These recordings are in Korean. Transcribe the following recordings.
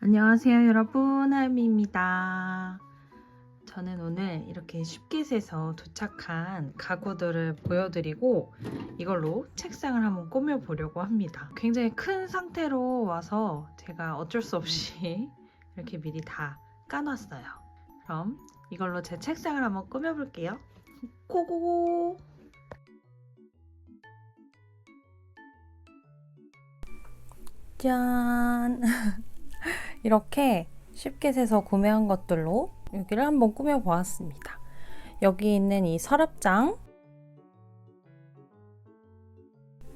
안녕하세요 여러분. 하미입니다. 저는 오늘 이렇게 쉽게에서 도착한 가구들을 보여드리고 이걸로 책상을 한번 꾸며 보려고 합니다. 굉장히 큰 상태로 와서 제가 어쩔 수 없이 이렇게 미리 다 까놨어요. 그럼 이걸로 제 책상을 한번 꾸며 볼게요. 고고고. 짠. 이렇게 쉽게 세서 구매한 것들로 여기를 한번 꾸며 보았습니다. 여기 있는 이 서랍장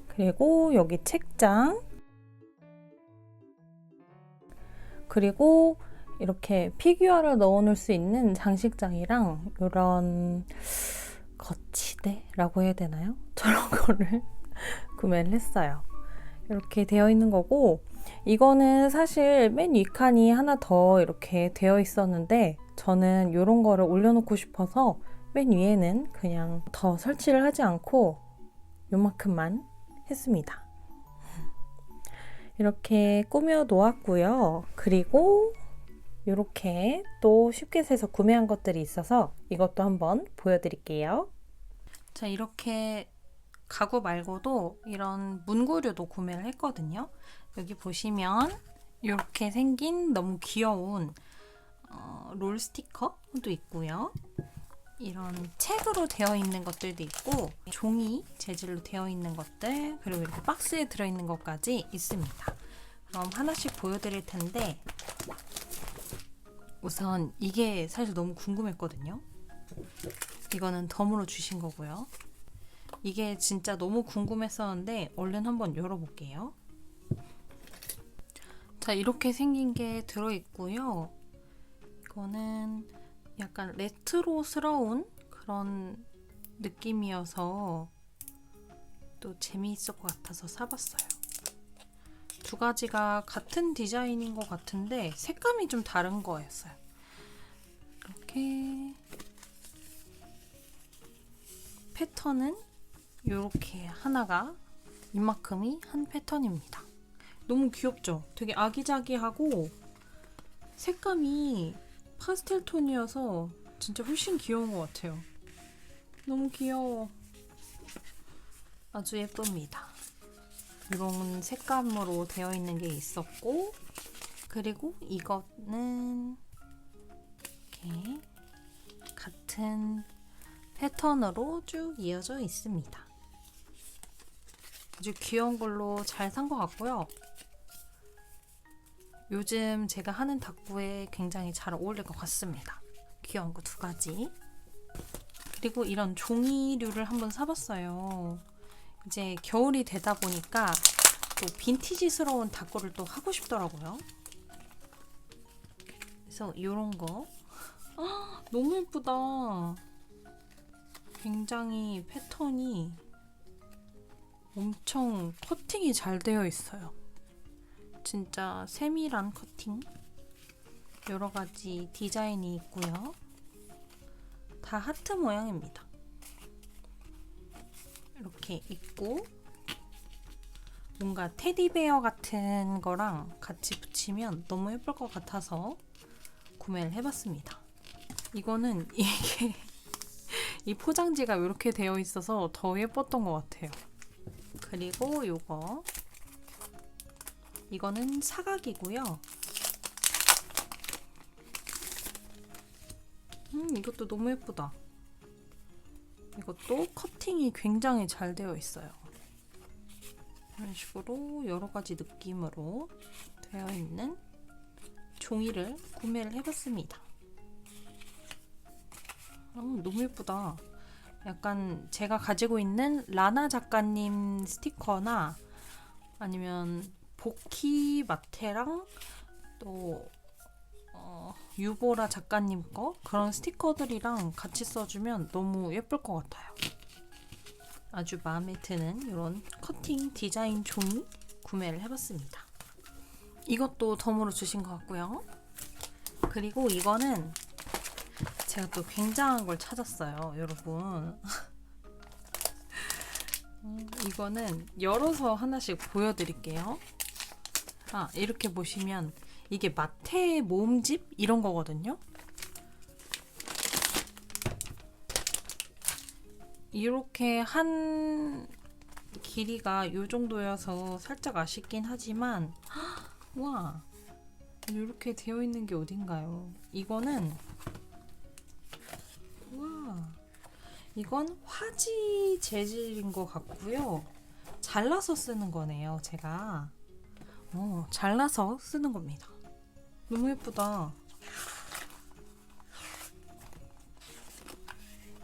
그리고 여기 책장 그리고 이렇게 피규어를 넣어놓을 수 있는 장식장이랑 이런 거치대라고 해야 되나요? 저런 거를 구매를 했어요. 이렇게 되어 있는 거고 이거는 사실 맨 윗칸이 하나 더 이렇게 되어 있었는데 저는 이런 거를 올려놓고 싶어서 맨 위에는 그냥 더 설치를 하지 않고 요만큼만 했습니다. 이렇게 꾸며 놓았고요. 그리고 이렇게 또 쉽게 세서 구매한 것들이 있어서 이것도 한번 보여드릴게요. 자, 이렇게 가구 말고도 이런 문구류도 구매를 했거든요. 여기 보시면 이렇게 생긴 너무 귀여운 어, 롤 스티커도 있고요. 이런 책으로 되어 있는 것들도 있고 종이 재질로 되어 있는 것들 그리고 이렇게 박스에 들어 있는 것까지 있습니다. 그럼 하나씩 보여드릴 텐데 우선 이게 사실 너무 궁금했거든요. 이거는 덤으로 주신 거고요. 이게 진짜 너무 궁금했었는데 얼른 한번 열어볼게요. 자, 이렇게 생긴 게 들어있고요. 이거는 약간 레트로스러운 그런 느낌이어서 또 재미있을 것 같아서 사봤어요. 두 가지가 같은 디자인인 것 같은데 색감이 좀 다른 거였어요. 이렇게 패턴은 이렇게 하나가 이만큼이 한 패턴입니다. 너무 귀엽죠? 되게 아기자기하고 색감이 파스텔 톤이어서 진짜 훨씬 귀여운 것 같아요. 너무 귀여워. 아주 예쁩니다. 이런 색감으로 되어 있는 게 있었고 그리고 이거는 이렇게 같은 패턴으로 쭉 이어져 있습니다. 아주 귀여운 걸로 잘 산 것 같고요. 요즘 제가 하는 닭부에 굉장히 잘 어울릴 것 같습니다. 귀여운 거 두 가지. 그리고 이런 종이류를 한번 사봤어요. 이제 겨울이 되다 보니까 또 빈티지스러운 닭고를 또 하고 싶더라고요. 그래서 이런 거. 아, 너무 예쁘다. 굉장히 패턴이 엄청 커팅이 잘 되어 있어요. 진짜 세밀한 커팅. 여러 가지 디자인이 있고요. 다 하트 모양입니다. 이렇게 있고 뭔가 테디베어 같은 거랑 같이 붙이면 너무 예쁠 것 같아서 구매를 해봤습니다. 이거는 이게 이 포장지가 이렇게 되어 있어서 더 예뻤던 것 같아요. 그리고 요거 이거는 사각이고요. 음 이것도 너무 예쁘다. 이것도 커팅이 굉장히 잘 되어 있어요. 이런 식으로 여러 가지 느낌으로 되어 있는 종이를 구매를 해봤습니다. 어, 너무 예쁘다. 약간 제가 가지고 있는 라나 작가님 스티커나 아니면 보키 마테랑 또 어, 유보라 작가님 거 그런 스티커들이랑 같이 써주면 너무 예쁠 것 같아요. 아주 마음에 드는 이런 커팅 디자인 종이 구매를 해봤습니다. 이것도 덤으로 주신 것 같고요. 그리고 이거는 제가 또 굉장한 걸 찾았어요, 여러분. 음, 이거는 열어서 하나씩 보여드릴게요. 아, 이렇게 보시면 이게 마테 모음집 이런 거거든요. 이렇게 한 길이가 요 정도여서 살짝 아쉽긴 하지만 와 이렇게 되어 있는 게 어딘가요? 이거는 와 이건 화지 재질인 것 같고요. 잘라서 쓰는 거네요, 제가. 어, 잘라서 쓰는 겁니다. 너무 예쁘다.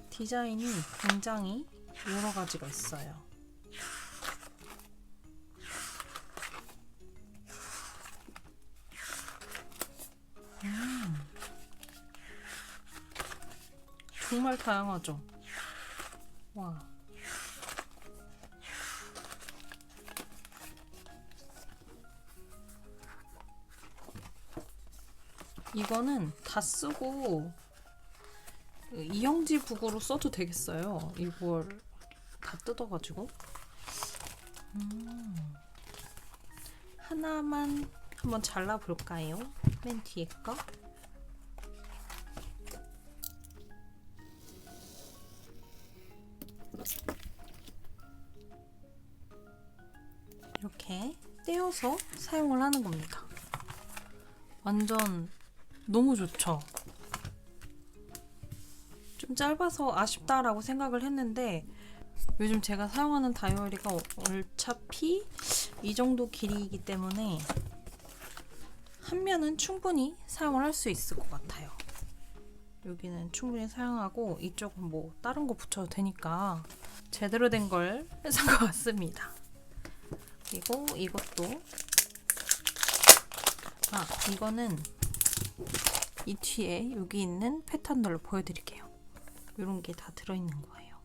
디자인이 굉장히 여러 가지가 있어요. 음. 정말 다양하죠? 와. 이거는 다 쓰고 이영지 북으로 써도 되겠어요. 이걸 다 뜯어가지고 음. 하나만 한번 잘라볼까요? 맨 뒤에 거. 이렇게 떼어서 사용을 하는 겁니다. 완전 너무 좋죠? 좀 짧아서 아쉽다라고 생각을 했는데 요즘 제가 사용하는 다이어리가 어차피 이 정도 길이이기 때문에 한 면은 충분히 사용을 할 수 있을 것 같아요. 여기는 충분히 사용하고 이쪽은 뭐 다른 거 붙여도 되니까 제대로 된 걸 산 것 같습니다. 그리고 이것도 아 이거는 이 뒤에 여기 있는 패턴들로 보여드릴게요. 이런 게 다 들어있는 거예요.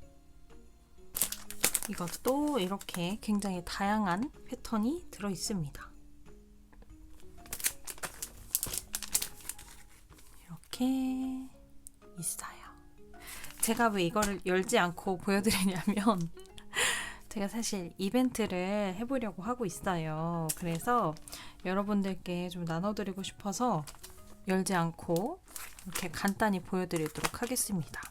이것도 이렇게 굉장히 다양한 패턴이 들어있습니다. 이렇게 있어요. 제가 왜 이거를 열지 않고 보여드리냐면 제가 사실 이벤트를 해보려고 하고 있어요. 그래서 여러분들께 좀 나눠드리고 싶어서 열지 않고 이렇게 간단히 보여드리도록 하겠습니다.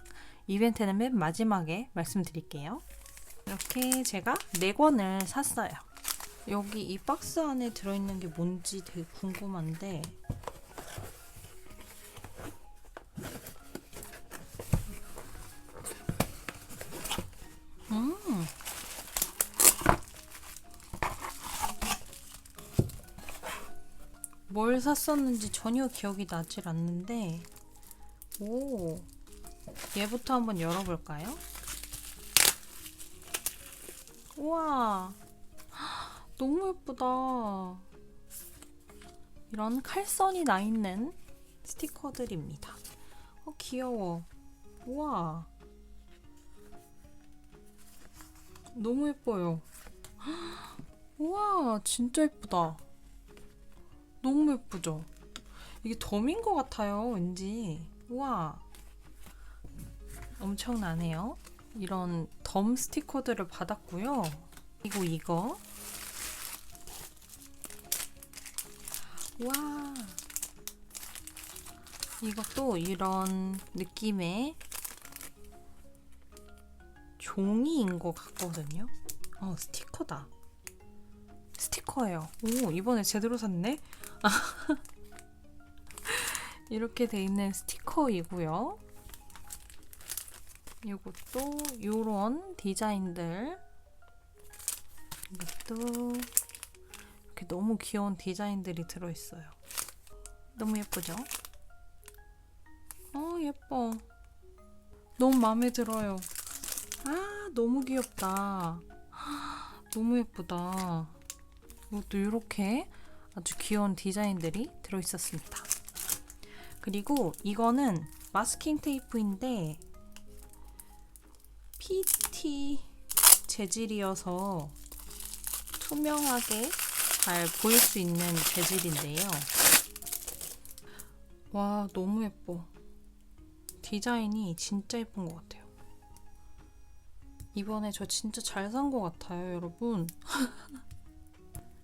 이벤트는 맨 마지막에 말씀드릴게요. 이렇게 제가 4권을 샀어요. 여기 이 박스 안에 들어있는 게 뭔지 되게 궁금한데 뭘 샀었는지 전혀 기억이 나질 않는데 오 얘부터 한번 열어볼까요? 우와 너무 예쁘다. 이런 칼선이 나 있는 스티커들입니다. 어 귀여워. 우와. 너무 예뻐요. 우와 진짜 예쁘다 너무 예쁘죠? 이게 덤인 것 같아요, 왠지. 우와. 엄청나네요. 이런 덤 스티커들을 받았고요. 그리고 이거. 와. 이것도 이런 느낌의 종이인 것 같거든요. 어, 스티커다. 스티커예요. 오, 이번에 제대로 샀네? 이렇게 돼 있는 스티커이고요. 이것도 이런 디자인들 이것도 이렇게 너무 귀여운 디자인들이 들어있어요. 너무 예쁘죠? 어 예뻐. 너무 마음에 들어요. 아 너무 귀엽다. 너무 예쁘다. 이것도 이렇게 아주 귀여운 디자인들이 들어있었습니다. 그리고 이거는 마스킹 테이프인데 PT 재질이어서 투명하게 잘 보일 수 있는 재질인데요. 와, 너무 예뻐. 디자인이 진짜 예쁜 것 같아요. 이번에 저 진짜 잘 산 것 같아요, 여러분.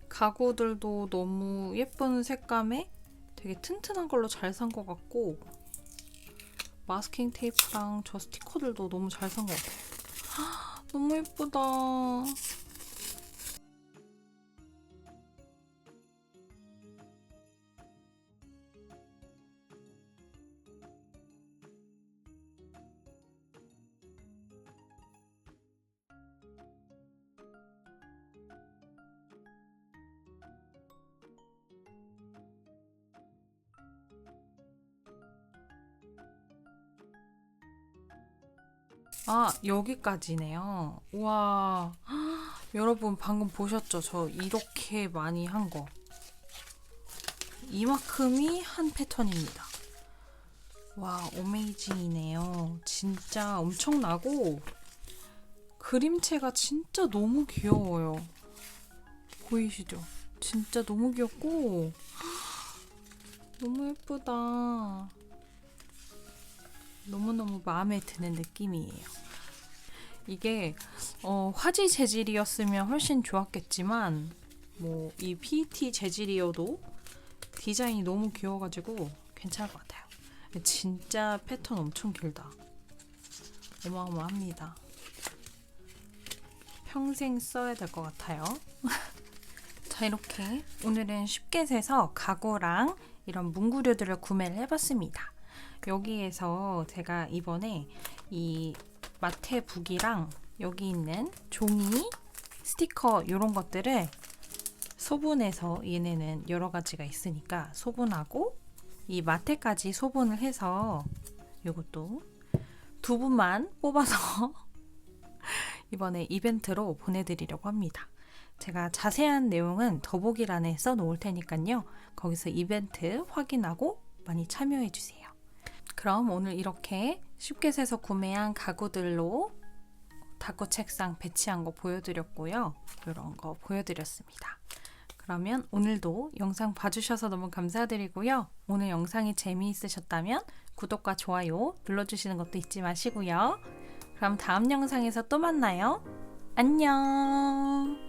가구들도 너무 예쁜 색감에 되게 튼튼한 걸로 잘 산 것 같고 마스킹 테이프랑 저 스티커들도 너무 잘 산 것 같아요. 너무 예쁘다. 아, 여기까지네요. 우와. 여러분, 방금 보셨죠? 저 이렇게 많이 한 거. 이만큼이 한 패턴입니다. 와, 오메이징이네요. 진짜 엄청나고, 그림체가 진짜 너무 귀여워요. 보이시죠? 진짜 너무 귀엽고, 너무 예쁘다. 너무너무 마음에 드는 느낌이에요. 이게 어, 화지 재질이었으면 훨씬 좋았겠지만 뭐 이 PET 재질이어도 디자인이 너무 귀여워가지고 괜찮을 것 같아요. 진짜 패턴 엄청 길다. 어마어마합니다. 평생 써야 될 것 같아요. 자 이렇게 오늘은 쉽게 세서 가구랑 이런 문구류들을 구매를 해봤습니다. 여기에서 제가 이번에 이 마테북이랑 여기 있는 종이, 스티커 이런 것들을 소분해서 얘네는 여러 가지가 있으니까 소분하고 이 마테까지 소분을 해서 이것도 두 분만 뽑아서 이번에 이벤트로 보내드리려고 합니다. 제가 자세한 내용은 더보기란에 써놓을 테니까요. 거기서 이벤트 확인하고 많이 참여해주세요. 그럼 오늘 이렇게 쉽게 세서 구매한 가구들로 다코 책상 배치한 거 보여드렸고요. 이런 거 보여드렸습니다. 그러면 오늘도 영상 봐주셔서 너무 감사드리고요. 오늘 영상이 재미있으셨다면 구독과 좋아요 눌러주시는 것도 잊지 마시고요. 그럼 다음 영상에서 또 만나요. 안녕!